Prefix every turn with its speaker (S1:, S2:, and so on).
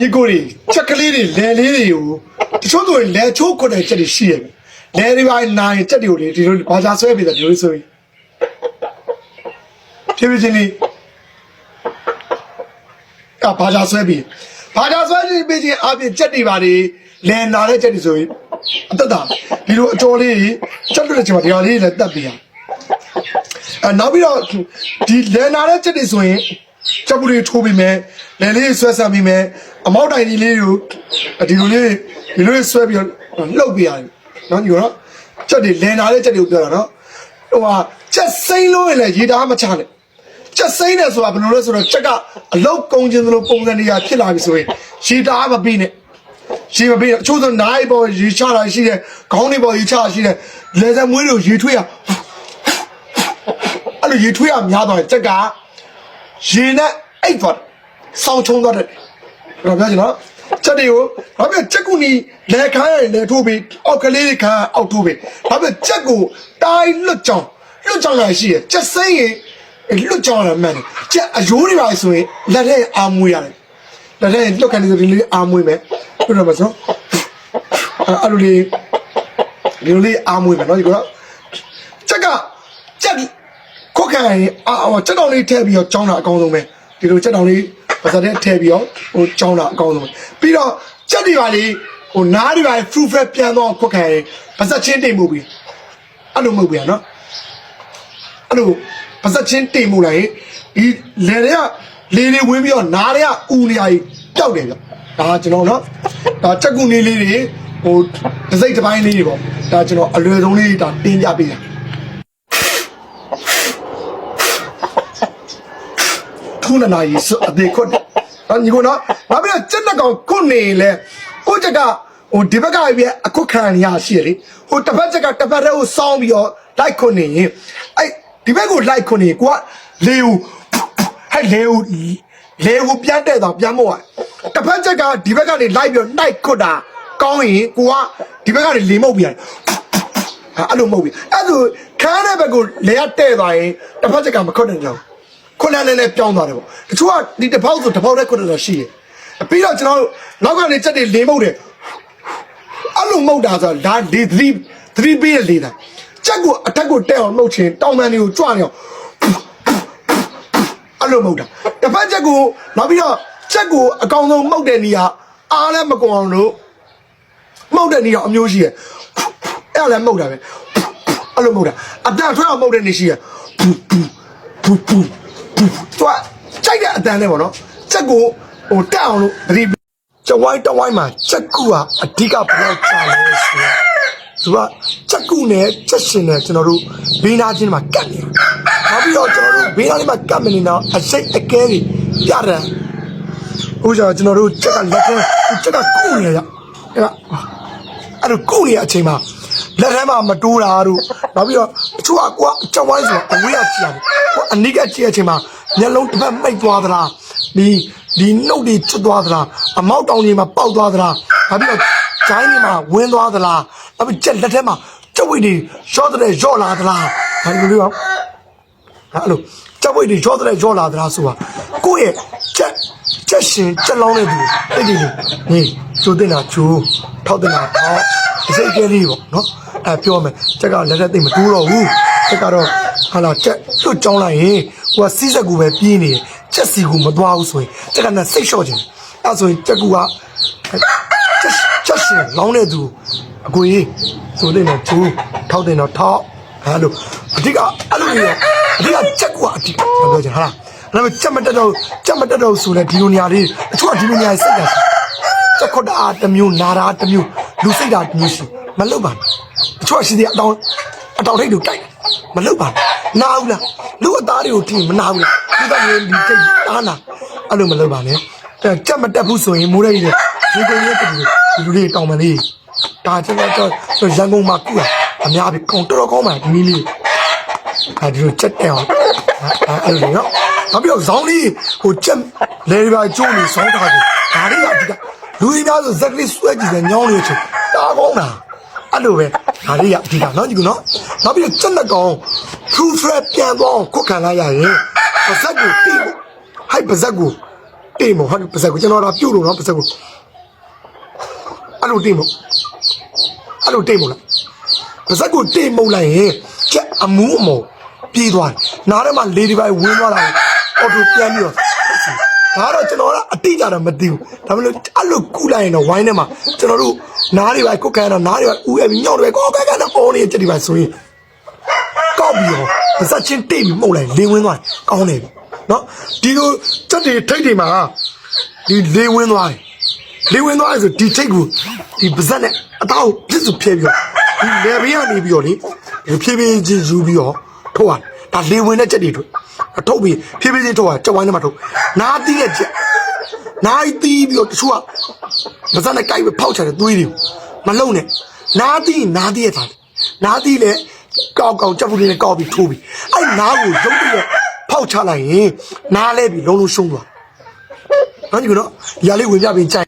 S1: ဒီကိုတွေချက်ကလေးတွေလဲလေးတွေကိုတချို့ဆိုရင်လဲချိုးခွတ်တဲ့ချက်တွေရှိရပဲလဲတွေပါနိုင်ချက်တွေကိုလေဒီလိုဘာသာဆွဲပြီးတယ်ဒီလိုဆိုရင်ဖြည်းဖြည်းချင်းလေးကဘာသာဆွဲပြီးဘာသာဆွဲပြီးချင်းအပြင်ချက်တွေပါလေလဲနာတဲ့ချက်တွေဆိုရင်အသက်တာဒီလိုအကျော်လေးချက်လွတ်တဲ့ချက်မှာဒီဟာလေးလည်းတက်ပြီးရအဲနောက်ပြီးတော့ဒီလဲနာတဲ့ချက်တွေဆိုရင် ချက်ပူတွေထိုးပြီးမယ်လဲလေးဆွဲဆံပြီးမယ်အမောက်တိုင်ကြီးလေးကိုဒီလိုလေးဒီလိုလေးဆွဲပြီးတော့လှုပ်ပြရတယ်နော်ဒီတော့ချက်တွေလဲနာတဲ့ချက်တွေကိုပြောတာနော်ဟိုဟာချက်စိမ့်လို့လည်းရေတားမချနဲ့ချက်စိမ့်တယ်ဆိုတာဘယ်လိုလဲဆိုတော့ချက်ကအလောက်ကုန်းခြင်းသလိုပုံစံတွေကဖြစ်လာပြီဆိုရင်ရေတားမပြီးနဲ့ရေမပြီးတော့အချို့ဆိုနိုင်ပေါ်ရေချတာရှိတယ်ခေါင်းတွေပေါ်ရေချတာရှိတယ်လေစံမွေးတွေကိုရေထွေးရအဲ့လိုရေထွေးရများတော့ချက်က ရေနဲ့အိတ်သွားတယ်ဆောင်းချုံသွားတယ်တော့ပြောချင်နော်ချက်တွေကိုနောက်ပြီးချက်ကူနီလေခါရလေထိုးပြီးအောက်ကလေးတွေခါအောက်ထိုးပြီးနောက်ပြီးချက်ကိုတိုင်းလွတ်ကြောင်လွတ်ကြောင်ရရှိရချက်စိမ့်ရင်လွတ်ကြောင်းရမှန်တယ်ကျက်အယိုးတွေပါဆိုရင်လက်ထဲအာမွေးရတယ်လက်ထဲလွတ်ခံနေဆိုဒီလေးအာမွေးမယ်ပြတော့မဆိုအဲ့လိုလေးဒီလိုလေးအာမွေးမယ်နော်ဒီကတော့ကျက်ကကျက် ခုတ်ခံရင်အာကျက်တောင်လေးထည့်ပြီးတော့ကြောင်းတာအကောင်းဆုံးပဲဒီလိုကျက်တောင်လေးပါစတဲ့ထည့်ပြီးတော့ဟိုကြောင်းတာအကောင်းဆုံးပဲပြီးတော့ကျက်တွေပါလေဟိုနားတွေပါ fruit fat ပြန်တော့ခုတ်ခံရင်ပါစချင်းတိမ်မှုပြီးအဲ့လိုမဟုတ်ဘူးနော်အဲ့လိုပါစက်ချင်းတိမ်မှုလိုက်ဒီလေတွေကလေတွေဝင်းပြီးတော့နားတွေကဥနေရာကြီးပျောက်တယ်ဗျဒါကကျွန်တော်နော်ဒါချက်ကူနေလေးတွေဟိုတစ်စိတ်တစ်ပိုင်းလေးတွေပေါ့ဒါကျွန်တော်အလွယ်ဆုံးလေးဒါတင်းပြပေးတာ ထုံးနာရီစအသေးခွတ်တယ်နော်ညီကနော်နောက်ပြီးတော့စက်နှကောင်ခွတ်နေလေကိုချက်ကဟိုဒီဘက်ကပြအခုခံရရှိရလေဟိုတစ်ဖက်ချက်ကတစ်ဖက်တည်းကိုစောင်းပြီးတော့လိုက်ခွတ်နေရင်အဲ့ဒီဘက်ကိုလိုက်ခွတ်နေကိုကလေဦးဟဲ့လေဦးလေဦးပြန်တဲ့တော့ပြန်မို့ရတစ်ဖက်ချက်ကဒီဘက်ကနေလိုက်ပြီးတော့နှိုက်ခွတ်တာကောင်းရင်ကိုကဒီဘက်ကနေလေမုတ်ပြန်ဟာအဲ့လိုမဟုတ်ဘူးအဲ့ဒါခါတဲ့ဘက်ကိုလေရတဲ့သွားရင်တစ်ဖက်ချက်ကမခွတ်နိုင်ကြဘူး ခုနလည်းလည်းပြောင်းသွားတယ်ပေါ့တချို့ကဒီတစ်ပေါက်ဆိုတစ်ပေါက်နဲ့ခုနတော့ရှိတယ်ပြီးတော့ကျွန်တော်တို့နောက်ကနေချက်တွေလေးမုတ်တယ်အဲ့လိုမုတ်တာဆိုဒါဒီသတိသတိပေးရလေးတာချက်ကိုအထက်ကိုတက်အောင်မုတ်ချင်တောင်ပန်တွေကိုကြွနေအောင်အဲ့လိုမုတ်တာတစ်ဖက်ချက်ကိုနောက်ပြီးတော့ချက်ကိုအကောင်ဆုံးမုတ်တဲ့နေရာအားလည်းမကုန်အောင်လို့မုတ်တဲ့နေရာအမျိုးရှိရအဲ့ဒါလည်းမုတ်တာပဲအဲ့လိုမုတ်တာအတန်ထွက်အောင်မုတ်တဲ့နေရှိရပူပူပူပူ သူကကြိုက်တဲ့အတန်းနဲ့ပေါ့နော်ချက်ကိုဟိုတက်အောင်လို့သတိကျဝိုင်းတဝိုင်းမှာချက်ကူကအဓိကဘယ်လောက်ကြာလဲဆိုတော့သူကချက်ကူနဲ့ချက်ရှင်နဲ့ကျွန်တော်တို့ဘေးနာချင်းမှာကတ်နေနောက်ပြီးတော့ကျွန်တော်တို့ဘေးနာလေးမှာကတ်မနေတော့အစိတ်အကဲကြီးပြတယ်ဟိုကျကျွန်တော်တို့ချက်ကလက်ထဲချက်ကကူနေရအဲ့ကအဲ့တော့ကူနေတဲ့အချိန်မှာ လက်ထဲမှာမတိုးတာတို့နောက်ပြီးတော့အချို့ကကိုကကြောက်ဝိုင်းဆိုတော့အဝေးကကြည့်ရတယ်ကိုအနိကကြည့်တဲ့အချိန်မှာမျက်လုံးတစ်ဖက်မိတ်သွားသလားဒီဒီနှုတ်တွေချွတ်သွားသလားအမောက်တောင်ကြီးမှာပေါက်သွားသလားနောက်ပြီးတော့ဂျိုင်းတွေမှာဝင်းသွားသလားနောက်ပြီးချက်လက်ထဲမှာကျုပ်ဝိတ်တွေရော့တဲ့ရော့လာသလားဒါလိုလေးပါအဲ့လိုကြောက်ပွေတွေရောတဲ့ရောလာသလားဆိုတာကိုယ့်ရဲ့ချက် ချက်ရှင်ချက်လောင်းတဲ့သူတိတ်တိတ်လေးဟေးကျိုးတင်တာကျိုးထောက်တင်တာထောက်အစိတ်ကဲလေးပေါ့နော်အဲပြောမယ်ချက်ကလက်လက်သိမ့်မတိုးတော့ဘူးချက်ကတော့ဟာလာချက်လွတ်ကြောင်းလိုက်ရင်ကိုကစီးစက်ကူပဲပြေးနေတယ်ချက်စီကူမသွားဘူးဆိုရင်ချက်ကနဲ့စိတ်လျှော့ခြင်းအဲဆိုရင်ချက်ကူကချက်ချက်ရှင်လောင်းတဲ့သူအကိုကြီးဆိုတဲ့တော့ကျိုးထောက်တင်တော့ထောက်အဲ့လိုအဓိကအဲ့လိုမျိုးအဓိကချက်ကူကအဓိကပြောချင်ဟာလား အဲ့ဒါချက်မတက်တော့ချက်မတက်တော့ဆိုလဲဒီလိုနေရာလေးအချို့ကဒီလိုနေရာစိတ်တာချက်ခွတ်တာတစ်မျိုးနာတာတစ်မျိုးလူစိတ်တာတစ်မျိုးရှိမလုပ်ပါဘူးအချို့ကရှိသေးအတောင်အတောင်ထိတ်တို့ကြိုက်မလုပ်ပါဘူးနားဘူးလားလူအသားတွေကိုထိမနာဘူးလားဒီကမျိုးဒီတိတ်တားနာအဲ့လိုမလုပ်ပါနဲ့အဲချက်မတက်ဘူးဆိုရင်မိုးရဲကြီးဒီကုန်းရဲ့တူဒီလူလေးတောင်မလေးဒါကျွန်တော်တော့ရန်ကုန်မှာကူတာအများပြီကောင်တော်တော်ကောင်းပါဒီနည်းလေးအဲဒီလိုချက်တယ်အောင်အဲ့လိုနော် နောက်ပြီးတော့ဇောင်းလေးဟိုချက်လေရီပါကျိုးနေဆောင်းထားတယ်ဒါလေးကဒီကလူကြီးများဆိုဇက်ကလေးဆွဲကြည့်တယ်ညောင်းလေးချက်တာကောင်းတာအဲ့လိုပဲဒါလေးကအဓိကနော်ဒီကနော်နောက်ပြီးတော့ချက်လက်ကောင် true threat ပြန်သွားအောင်ခုတ်ခံလိုက်ရရင်ပါဇက်ကိုပြီးဖို့ဟိုက်ပါဇက်ကိုတိတ်မို့ဟာပါစက်ကိုကျွန်တော်တော့ပြုတ်လို့နော်ပါစက်ကိုအဲ့လိုတိတ်မို့အဲ့လိုတိတ်မို့လားပါစက်ကိုတိတ်မို့လိုက်ရင်ချက်အမူးအမော်ပြေးသွားတယ်နားထဲမှာလေဒီပိုင်းဝင်းသွားတာ အော်တိုပြန်ပြီးတော့ဒါတော့ကျွန်တော်ကအတိအကျတော့မသိဘူးဒါပေမဲ့အဲ့လိုကူလိုက်ရင်တော့ဝိုင်းထဲမှာကျွန်တော်တို့နားတွေပဲကိုယ်ကန်တော့နားတွေပဲဦးအပြီးညောင်းတွေပဲကိုယ်ကန်တော့အော်နေချက်တွေပဲဆိုရင်ကောက်ပြီးတော့ပါစက်ချင်းတိတ်ပြီးမှုတ်လိုက်လေဝင်းသွားတယ်ကောင်းတယ်နော်ဒီလိုချက်တွေထိတ်တွေမှာဒီလေဝင်းသွားတယ်လေဝင်းသွားတယ်ဆိုဒီထိတ်ကိုဒီပါစက်နဲ့အသားကိုပြစ်စုဖြဲပြီးတော့ဒီလေဘေးကနေပြီးတော့လေဒီဖြည်းဖြည်းချင်းယူပြီးတော့ထုတ်ရတယ် ဒါလေဝင်းတဲ့ချက်တွေထုတ်ထုတ်ပြီးဖြည်းဖြည်းချင်းထုတ်ရချက်ဝိုင်းထဲမှာထုတ်နားတီးတဲ့ချက်နားတီးပြီးတော့တချို့ကပါစက်နဲ့ကြိုက်ပြီးဖောက်ချတယ်သွေးတွေမလုံနဲ့နားတီးနားတီးရတာနားတီးလေကောက်ကောက်ချက်ဖူးလေးနဲ့ကောက်ပြီးထိုးပြီးအဲ့နားကိုရုပ်တရက်ဖောက်ချလိုက်ရင်နားလဲပြီးလုံးလုံးရှုံးသွား။ဘာကြီးကတော့ຢာလေးဝင်ပြပြီးကြိုက်